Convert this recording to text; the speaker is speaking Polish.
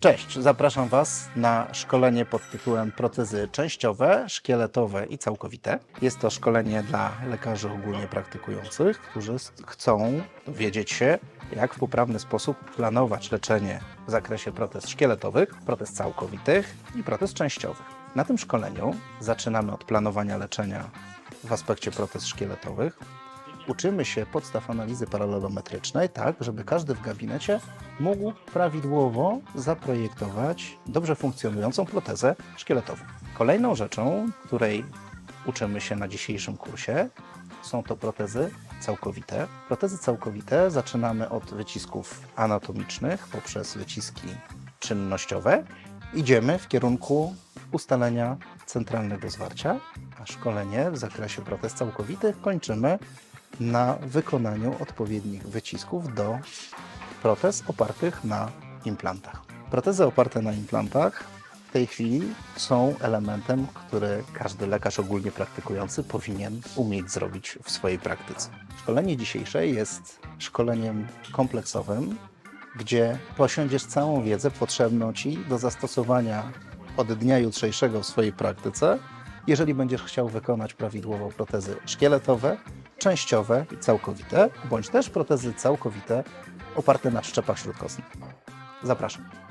Cześć, zapraszam Was na szkolenie pod tytułem Protezy częściowe, szkieletowe i całkowite. Jest to szkolenie dla lekarzy ogólnie praktykujących, którzy chcą dowiedzieć się, jak w poprawny sposób planować leczenie w zakresie protez szkieletowych, protez całkowitych i protez częściowych. Na tym szkoleniu zaczynamy od planowania leczenia w aspekcie protez szkieletowych, uczymy się podstaw analizy paralelometrycznej, tak, żeby każdy w gabinecie mógł prawidłowo zaprojektować dobrze funkcjonującą protezę szkieletową. Kolejną rzeczą, której uczymy się na dzisiejszym kursie, są to protezy całkowite. Protezy całkowite zaczynamy od wycisków anatomicznych poprzez wyciski czynnościowe. Idziemy w kierunku ustalenia centralnego zwarcia, a szkolenie w zakresie protez całkowitych kończymy na wykonaniu odpowiednich wycisków do protez opartych na implantach. Protezy oparte na implantach w tej chwili są elementem, który każdy lekarz ogólnie praktykujący powinien umieć zrobić w swojej praktyce. Szkolenie dzisiejsze jest szkoleniem kompleksowym, gdzie posiądziesz całą wiedzę potrzebną Ci do zastosowania od dnia jutrzejszego w swojej praktyce, jeżeli będziesz chciał wykonać prawidłowo protezy szkieletowe, częściowe i całkowite, bądź też protezy całkowite oparte na szczepach śródkostnych. Zapraszam.